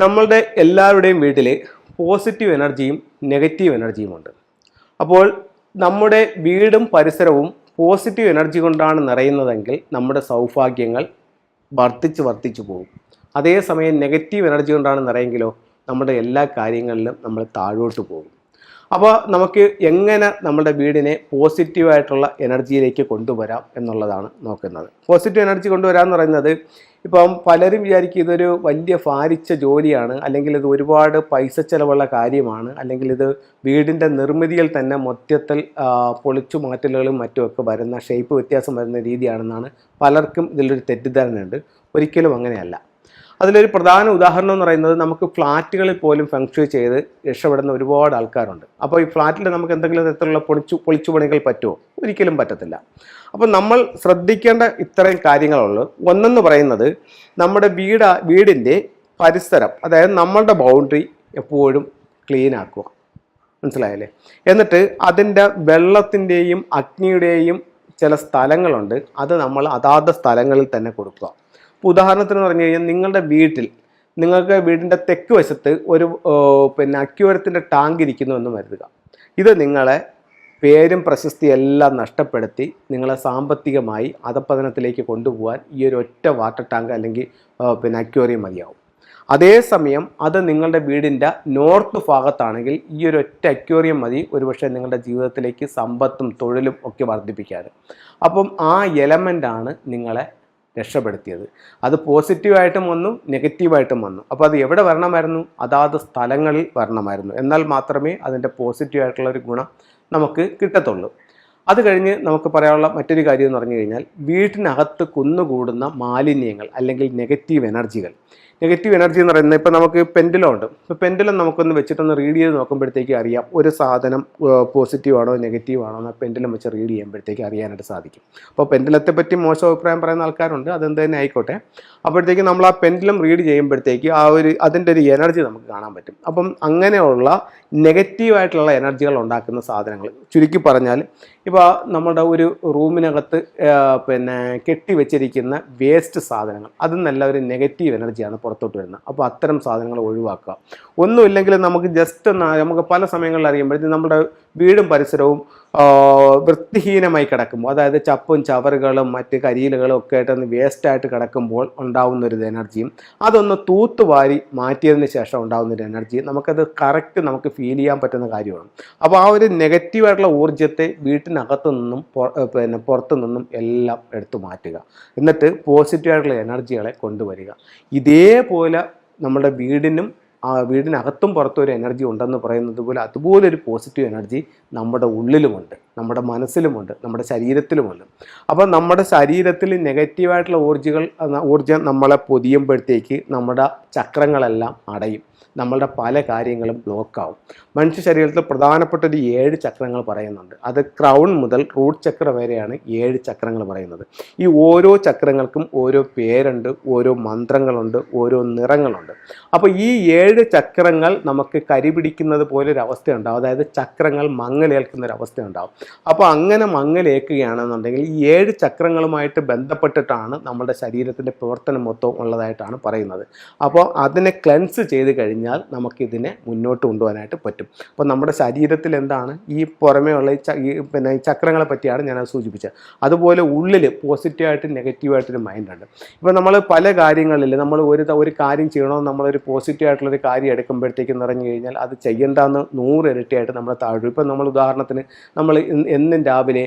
നമ്മളുടെ എല്ലാവരുടെയും വീട്ടിൽ പോസിറ്റീവ് എനർജിയും നെഗറ്റീവ് എനർജിയും ഉണ്ട്. അപ്പോൾ നമ്മുടെ വീടും പരിസരവും പോസിറ്റീവ് എനർജി കൊണ്ടാണ് നിറയുന്നതെങ്കിൽ നമ്മുടെ സൗഭാഗ്യങ്ങൾ വർദ്ധിച്ച് വർദ്ധിച്ചു പോകും. അതേസമയം നെഗറ്റീവ് എനർജി കൊണ്ടാണ് നിറയെങ്കിലോ നമ്മുടെ എല്ലാ കാര്യങ്ങളിലും നമ്മൾ താഴോട്ട് പോകും. അപ്പോൾ നമുക്ക് എങ്ങനെ നമ്മുടെ വീടിനെ പോസിറ്റീവായിട്ടുള്ള എനർജിയിലേക്ക് കൊണ്ടുവരാം എന്നുള്ളതാണ് നോക്കുന്നത്. പോസിറ്റീവ് എനർജി കൊണ്ടുവരാം എന്ന് പറയുന്നത് ഇപ്പം പലരും വിചാരിക്കും ഇതൊരു വലിയ ഭാരിച്ച ജോലിയാണ് അല്ലെങ്കിൽ ഇത് ഒരുപാട് പൈസ ചിലവുള്ള കാര്യമാണ് അല്ലെങ്കിൽ ഇത് വീടിന്റെ നിർമ്മിതിയിൽ തന്നെ മൊത്തത്തിൽ പൊളിച്ചു മാറ്റലുകളും മറ്റുമൊക്കെ വരുന്ന ഷേപ്പ് വ്യത്യാസം വരുന്ന രീതിയാണെന്നാണ് പലർക്കും ഇതിലൊരു തെറ്റിദ്ധാരണയുണ്ട്. ഒരിക്കലും അങ്ങനെയല്ല. അതിലൊരു പ്രധാന ഉദാഹരണം എന്ന് പറയുന്നത് നമുക്ക് ഫ്ലാറ്റുകളിൽ പോലും ഫംഗ്ഷൻ ചെയ്ത് രക്ഷപ്പെടുന്ന ഒരുപാട് ആൾക്കാരുണ്ട്. അപ്പോൾ ഈ ഫ്ലാറ്റിൽ നമുക്ക് എന്തെങ്കിലും തരത്തിലുള്ള പൊളിച്ചു പൊളിച്ചു പണികൾ പറ്റുമോ? ഒരിക്കലും പറ്റത്തില്ല. അപ്പോൾ നമ്മൾ ശ്രദ്ധിക്കേണ്ട ഇത്രയും കാര്യങ്ങളുള്ളൂ. ഒന്നെന്ന് പറയുന്നത് നമ്മുടെ വീട് വീടിന്റെ പരിസരം അതായത് നമ്മളുടെ ബൗണ്ടറി എപ്പോഴും ക്ലീൻ ആക്കുക. മനസ്സിലായല്ലേ? എന്നിട്ട് അതിന്റെ വെള്ളത്തിന്റെയും അഗ്നിയുടെയും ചില സ്ഥലങ്ങളുണ്ട്. അത് നമ്മൾ അതാത് സ്ഥലങ്ങളിൽ തന്നെ കൊടുക്കുക. ഇപ്പോൾ ഉദാഹരണത്തിന് പറഞ്ഞു കഴിഞ്ഞാൽ നിങ്ങളുടെ വീട്ടിൽ നിങ്ങൾക്ക് വീടിന്റെ തെക്ക് വശത്ത് ഒരു പിന്നെ അക്യൂരത്തിന്റെ ടാങ്ക് ഇരിക്കുന്നു എന്ന് കരുതുക. ഇത് നിങ്ങളെ പേരും പ്രശസ്തിയും എല്ലാം നഷ്ടപ്പെടുത്തി നിങ്ങളെ സാമ്പത്തികമായി അധപ്പതനത്തിലേക്ക് കൊണ്ടുപോകാൻ ഈ ഒരു ഒറ്റ വാട്ടർ ടാങ്ക് അല്ലെങ്കിൽ പിന്നെ അക്യൂറിയം മതിയാവും. അതേസമയം അത് നിങ്ങളുടെ വീടിന്റെ നോർത്ത് ഭാഗത്താണെങ്കിൽ ഈ ഒരു ഒറ്റ അക്യൂറിയം മതി. ഒരുപക്ഷെ നിങ്ങളുടെ ജീവിതത്തിലേക്ക് സമ്പത്തും തൊഴിലും ഒക്കെ വർദ്ധിപ്പിക്കാൻ അപ്പം ആ എലമെന്റാണ് നിങ്ങളെ രക്ഷപ്പെടുത്തിയത്. അത് പോസിറ്റീവായിട്ടും വന്നു നെഗറ്റീവായിട്ടും വന്നു. അപ്പോൾ അത് എവിടെ വരണമായിരുന്നു? അതാത് സ്ഥലങ്ങളിൽ വരണമായിരുന്നു. എന്നാൽ മാത്രമേ അതിന്റെ പോസിറ്റീവായിട്ടുള്ള ഒരു ഗുണം നമുക്ക് കിട്ടത്തുള്ളൂ. അത് കഴിഞ്ഞ് നമുക്ക് പറയാനുള്ള മറ്റൊരു കാര്യം എന്ന് പറഞ്ഞു കഴിഞ്ഞാൽ വീട്ടിനകത്ത് കുന്നുകൂടുന്ന മാലിന്യങ്ങൾ അല്ലെങ്കിൽ നെഗറ്റീവ് എനർജികൾ. നെഗറ്റീവ് എനർജി എന്ന് പറയുന്നത് ഇപ്പോൾ നമുക്ക് പെൻഡിലം ഉണ്ട്. ഇപ്പോൾ പെൻഡിലം നമുക്കൊന്ന് വെച്ചിട്ടൊന്ന് റീഡ് ചെയ്ത് നോക്കുമ്പോഴത്തേക്ക് അറിയാം. ഒരു സാധനം പോസിറ്റീവ് ആണോ നെഗറ്റീവ് ആണോ എന്ന് പെൻഡിലം വെച്ച് റീഡ് ചെയ്യുമ്പോഴത്തേക്ക് അറിയാനായിട്ട് സാധിക്കും. അപ്പോൾ പെൻഡിലത്തെ പറ്റി മോശം അഭിപ്രായം പറയുന്ന ആൾക്കാരുണ്ട്. അതെന്ത് തന്നെ ആയിക്കോട്ടെ. അപ്പോഴത്തേക്ക് നമ്മൾ ആ പെൻഡിലം റീഡ് ചെയ്യുമ്പോഴത്തേക്ക് ആ ഒരു അതിന്റെ ഒരു എനർജി നമുക്ക് കാണാൻ പറ്റും. അപ്പം അങ്ങനെയുള്ള നെഗറ്റീവായിട്ടുള്ള എനർജികൾ ഉണ്ടാക്കുന്ന സാധനങ്ങൾ. ചുരുക്കി പറഞ്ഞാൽ ഇപ്പോൾ നമ്മുടെ ഒരു റൂമിനകത്ത് പിന്നെ കെട്ടി വെച്ചിരിക്കുന്ന വേസ്റ്റ് സാധനങ്ങൾ. അതിൽ നല്ല ഒരു നെഗറ്റീവ് എനർജിയാണ് പുറത്തോട്ട് വരുന്നത് അപ്പോൾ അത്തരം സാധനങ്ങൾ ഒഴിവാക്കുക. ഒന്നുമില്ലെങ്കിൽ നമുക്ക് ജസ്റ്റ് ഒന്ന് നമുക്ക് പല സമയങ്ങളിൽ അറിയുമ്പോഴത്തേക്കും നമ്മുടെ വീടും പരിസരവും വൃത്തിഹീനമായി കിടക്കുമ്പോൾ അതായത് ചപ്പും ചവറുകളും മറ്റ് കരിയിലുകളും ഒക്കെ ആയിട്ടൊന്ന് വേസ്റ്റായിട്ട് കിടക്കുമ്പോൾ ഉണ്ടാവുന്ന ഒരു എനർജിയും അതൊന്ന് തൂത്തുവാരി മാറ്റിയതിന് ശേഷം ഉണ്ടാകുന്ന ഒരു എനർജി നമുക്കത് കറക്റ്റ് നമുക്ക് ഫീൽ ചെയ്യാൻ പറ്റുന്ന കാര്യമാണ്. അപ്പോൾ ആ ഒരു നെഗറ്റീവായിട്ടുള്ള ഊർജത്തെ വീട്ടിനകത്തു നിന്നും പിന്നെ പുറത്തു നിന്നും എല്ലാം എടുത്തു മാറ്റുക. എന്നിട്ട് പോസിറ്റീവായിട്ടുള്ള എനർജികളെ കൊണ്ടുവരിക. ഇതേപോലെ നമ്മുടെ വീടിനും ആ വീടിനകത്തും പുറത്തും ഒരു എനർജി ഉണ്ടെന്ന് പറയുന്നത് പോലെ അതുപോലെ ഒരു പോസിറ്റീവ് എനർജി നമ്മുടെ ഉള്ളിലുമുണ്ട്. നമ്മുടെ മനസ്സിലുമുണ്ട് നമ്മുടെ ശരീരത്തിലുമുണ്ട്. അപ്പോൾ നമ്മുടെ ശരീരത്തിൽ നെഗറ്റീവായിട്ടുള്ള ഊർജകൾ ഊർജം നമ്മളെ പൊതിയുമ്പോഴത്തേക്ക് നമ്മുടെ ചക്രങ്ങളെല്ലാം അടയും. നമ്മളുടെ പല കാര്യങ്ങളും ബ്ലോക്കാവും മനുഷ്യ ശരീരത്തിൽ പ്രധാനപ്പെട്ട ഒരു ഏഴ് ചക്രങ്ങൾ പറയുന്നുണ്ട്. അത് ക്രൗൺ മുതൽ റൂട്ട് ചക്ര വരെയാണ് ഏഴ് ചക്രങ്ങൾ പറയുന്നത്. ഈ ഓരോ ചക്രങ്ങൾക്കും ഓരോ പേരുണ്ട് ഓരോ മന്ത്രങ്ങളുണ്ട് ഓരോ നിറങ്ങളുണ്ട്. അപ്പോൾ ഈ ഏഴ് ചക്രങ്ങൾ നമുക്ക് കരിപിടിക്കുന്നത് പോലെ ഒരു അവസ്ഥയുണ്ടാവും അതായത് ചക്രങ്ങൾ മങ്ങലേൽക്കുന്ന ഒരു അവസ്ഥയുണ്ടാവും അപ്പോൾ അങ്ങനെ മങ്ങലേക്കുകയാണെന്നുണ്ടെങ്കിൽ ഈ ഏഴ് ചക്രങ്ങളുമായിട്ട് ബന്ധപ്പെട്ടിട്ടാണ് നമ്മുടെ ശരീരത്തിന്റെ പ്രവർത്തനം മൊത്തം ഉള്ളതായിട്ടാണ് പറയുന്നത്. അപ്പോൾ അതിനെ ക്ലെൻസ് ചെയ്ത് കഴിഞ്ഞാൽ നമുക്കിതിനെ മുന്നോട്ട് കൊണ്ടുപോകാനായിട്ട് പറ്റും. അപ്പോൾ നമ്മുടെ ശരീരത്തിൽ എന്താണ്? ഈ പുറമേ ഉള്ള ഈ പിന്നെ ഈ ചക്രങ്ങളെ പറ്റിയാണ് ഞാനത് സൂചിപ്പിച്ചത്. അതുപോലെ ഉള്ളിൽ പോസിറ്റീവായിട്ടും നെഗറ്റീവായിട്ടൊരു മൈൻഡുണ്ട് ഇപ്പോൾ നമ്മൾ പല കാര്യങ്ങളിൽ നമ്മൾ ഒരു ഒരു കാര്യം ചെയ്യണമെന്ന് നമ്മളൊരു പോസിറ്റീവായിട്ടുള്ളൊരു കാര്യം എടുക്കുമ്പോഴത്തേക്ക് നിറഞ്ഞു കഴിഞ്ഞാൽ അത് ചെയ്യേണ്ടെന്ന് നൂറ് ഇരട്ടിയായിട്ട് നമ്മൾ താഴും. ഇപ്പം നമ്മൾ ഉദാഹരണത്തിന് നമ്മൾ എന്നും രാവിലെ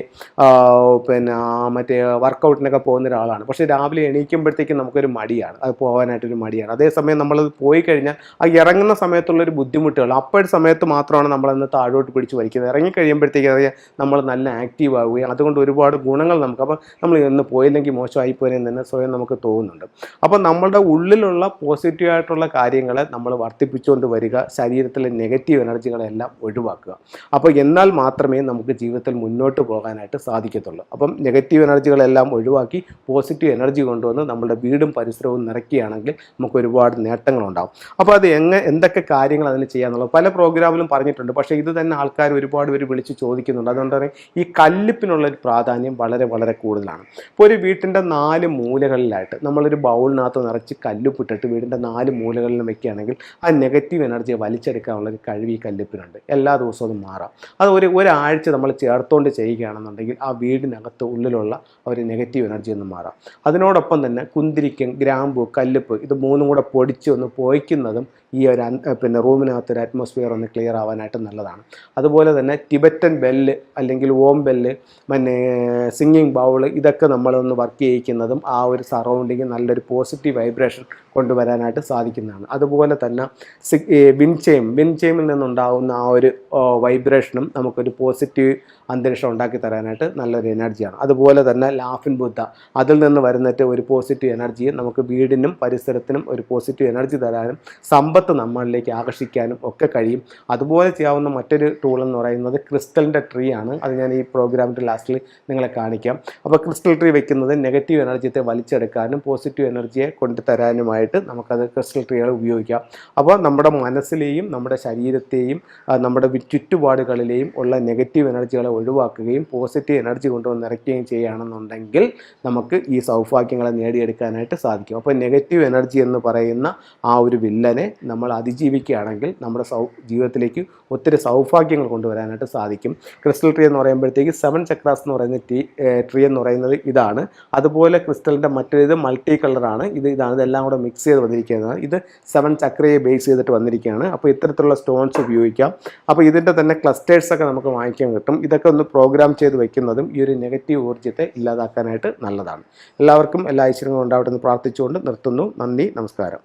പിന്നെ മറ്റേ വർക്കൗട്ടിനൊക്കെ പോകുന്ന ഒരാളാണ്. പക്ഷേ രാവിലെ എണീക്കുമ്പോഴത്തേക്കും നമുക്കൊരു മടിയാണ്. അത് പോകാനായിട്ടൊരു മടിയാണ്. അതേസമയം നമ്മളത് പോയി കഴിഞ്ഞാൽ ആ ഇറങ്ങുന്ന സമയത്തുള്ളൊരു ബുദ്ധിമുട്ടുകൾ. അപ്പോഴത്തെ സമയത്ത് മാത്രമാണ് നമ്മളന്ന് താഴോട്ട് പിടിച്ച് വലിക്കുന്നത്. ഇറങ്ങി കഴിയുമ്പോഴത്തേക്ക് അറിയാം നമ്മൾ നല്ല ആക്റ്റീവ് ആവുകയും അതുകൊണ്ട് ഒരുപാട് ഗുണങ്ങൾ നമുക്ക്. അപ്പോൾ നമ്മൾ ഇന്ന് പോയില്ലെങ്കിൽ മോശമായി പോയെന്ന് തന്നെ സ്വയം നമുക്ക് തോന്നുന്നുണ്ട്. അപ്പോൾ നമ്മളുടെ ഉള്ളിലുള്ള പോസിറ്റീവ് ആയിട്ടുള്ള കാര്യങ്ങളെ നമ്മൾ വർദ്ധിപ്പിച്ചുകൊണ്ട് വരിക ശരീരത്തിലെ നെഗറ്റീവ് എനർജികളെല്ലാം ഒഴിവാക്കുക. അപ്പോൾ എന്നാൽ മാത്രമേ നമുക്ക് ജീവിതത്തിൽ മുന്നോട്ട് പോകാനായിട്ട് സാധിക്കത്തുള്ളൂ. അപ്പം നെഗറ്റീവ് എനർജികളെല്ലാം ഒഴിവാക്കി പോസിറ്റീവ് എനർജി കൊണ്ടുവന്ന് നമ്മുടെ വീടും പരിസരവും നിറയ്ക്കുകയാണെങ്കിൽ നമുക്ക് ഒരുപാട് നേട്ടങ്ങളുണ്ടാകും അപ്പോൾ അത് എങ്ങനെ എന്തൊക്കെ കാര്യങ്ങൾ അതിന് ചെയ്യാന്നുള്ളത് പല പ്രോഗ്രാമിലും പറഞ്ഞിട്ടുണ്ട്. പക്ഷേ ഇത് തന്നെ ആൾക്കാർ ഒരുപാട് പേര് വിളിച്ച് ചോദിക്കുന്നുണ്ട്. അതുകൊണ്ട് തന്നെ ഈ കല്ലിപ്പിനുള്ള ഒരു പ്രാധാന്യം വളരെ വളരെ കൂടുതലാണ്. ഇപ്പോൾ ഒരു വീട്ടിന്റെ നാല് മൂലകളിലായിട്ട് നമ്മളൊരു ബൗളിനകത്ത് നിറച്ച് കല്ലുപ്പിട്ടിട്ട് വീടിന്റെ നാല് മൂലകളിലും വെക്കുകയാണെങ്കിൽ ആ നെഗറ്റീവ് എനർജിയെ വലിച്ചെടുക്കാനുള്ള ഒരു കഴിവ് ഈ കല്ലിപ്പിനുണ്ട്. എല്ലാ ദിവസവും മാറാം. അത് ഒരു ഒരാഴ്ച നമ്മൾ ചേർത്തുകൊണ്ട് ചെയ്യുകയാണെന്നുണ്ടെങ്കിൽ ആ വീടിനകത്ത് ഉള്ളിലുള്ള ഒരു നെഗറ്റീവ് എനർജി ഒന്ന് മാറാം. അതിനോടൊപ്പം തന്നെ കുന്തിരിക്കം ഗ്രാമ്പു കല്ലുപ്പ് ഇത് മൂന്നും കൂടെ പൊടിച്ച് ഒന്ന് പോയിക്കുന്നതും ഈ ഒരു പിന്നെ റൂമിനകത്ത് ഒരു അറ്റ്മോസ്ഫിയർ ഒന്ന് ക്ലിയർ ആവാനായിട്ട് നല്ലതാണ്. അതുപോലെ തന്നെ ടിബറ്റൻ ബെല്ല് അല്ലെങ്കിൽ ഓം ബെല്ല് പിന്നെ സിംഗിങ് ബൗൾ ഇതൊക്കെ നമ്മളൊന്ന് വർക്ക് ചെയ്യിക്കുന്നതും ആ ഒരു സറൗണ്ടിങ് നല്ലൊരു പോസിറ്റീവ് വൈബ്രേഷൻ കൊണ്ടുവരാനായിട്ട് സാധിക്കുന്നതാണ്. അതുപോലെ തന്നെ വിൻചെയിം വിൻചെയിമിൽ നിന്നുണ്ടാകുന്ന ആ ഒരു വൈബ്രേഷനും നമുക്കൊരു പോസിറ്റീവ് അന്തരീക്ഷം ഉണ്ടാക്കി തരാനായിട്ട് നല്ലൊരു എനർജിയാണ് അതുപോലെ തന്നെ ലാഫിൻ ബുദ്ധ അതിൽ നിന്ന് വരുന്നിട്ട് ഒരു പോസിറ്റീവ് എനർജിയും നമുക്ക് വീടിനും പരിസരത്തിനും ഒരു പോസിറ്റീവ് എനർജി തരാനും സമ്പത്ത് നമ്മളിലേക്ക് ആകർഷിക്കാനും ഒക്കെ കഴിയും. അതുപോലെ ചെയ്യാവുന്ന മറ്റൊരു ടൂൾ എന്ന് പറയുന്നത് ക്രിസ്റ്റലിന്റെ ട്രീ ആണ്. അത് ഞാൻ ഈ പ്രോഗ്രാമിന്റെ ലാസ്റ്റിൽ നിങ്ങളെ കാണിക്കാം. അപ്പോൾ ക്രിസ്റ്റൽ ട്രീ വെക്കുന്നത് നെഗറ്റീവ് എനർജിയെ വലിച്ചെടുക്കാനും പോസിറ്റീവ് എനർജിയെ കൊണ്ടുതരാനുമായിട്ട് നമുക്കത് ക്രിസ്റ്റൽ ട്രീകൾ ഉപയോഗിക്കാം. അപ്പോൾ നമ്മുടെ മനസ്സിലെയും നമ്മുടെ ശരീരത്തെയും നമ്മുടെ ചുറ്റുപാടുകളിലെയും ഉള്ള നെഗറ്റീവ് എനർജികളെ ഒഴിവാക്കുകയും പോസിറ്റീവ് എനർജി കൊണ്ടുവന്ന് നിറയ്ക്കുകയും ചെയ്യുകയാണെന്നുണ്ടെങ്കിൽ നമുക്ക് ഈ സൗഭാഗ്യങ്ങളെ നേടിയെടുക്കാനായിട്ട് സാധിക്കും. അപ്പോൾ നെഗറ്റീവ് എനർജി എന്ന് പറയുന്ന ആ ഒരു വില്ലനെ നമ്മൾ അതിജീവിക്കുകയാണെങ്കിൽ നമ്മുടെ സൗ ജീവിതത്തിലേക്ക് ഒത്തിരി സൗഭാഗ്യങ്ങൾ കൊണ്ടുവരാനായിട്ട് സാധിക്കും. ക്രിസ്റ്റൽ ട്രീ എന്ന് പറയുമ്പോഴത്തേക്ക് സെവൻ ചക്രാസ് എന്ന് പറയുന്ന ടീ ട്രീ എന്ന് പറയുന്നത് ഇതാണ്. അതുപോലെ ക്രിസ്റ്റലിന്റെ മറ്റൊരു മൾട്ടി കളറാണ് ഇത് ഇതാണ്. ഇതെല്ലാം കൂടെ മിക്സ് ചെയ്ത് വന്നിരിക്കുന്നത്. ഇത് സെവൻ ചക്രയെ ബേസ് ചെയ്തിട്ട് വന്നിരിക്കുകയാണ്. അപ്പോൾ ഇത്തരത്തിലുള്ള സ്റ്റോൺസ് ഉപയോഗിക്കാം. അപ്പോൾ ഇതിന്റെ തന്നെ ക്ലസ്റ്റേഴ്സൊക്കെ നമുക്ക് വാങ്ങിക്കാൻ കിട്ടും. ഇതൊക്കെ ഒന്ന് പ്രോഗ്രാം ചെയ്ത് വെക്കുന്നതും ഈ ഒരു നെഗറ്റീവ് ഊർജത്തെ ഇല്ലാതാക്കാനായിട്ട് നല്ലതാണ്. എല്ലാവർക്കും എല്ലാ ഐശ്വര്യങ്ങളും ഉണ്ടാവട്ടെ എന്ന് പ്രാർത്ഥിച്ചുകൊണ്ട് നിർത്തുന്നു. നന്ദി. നമസ്കാരം.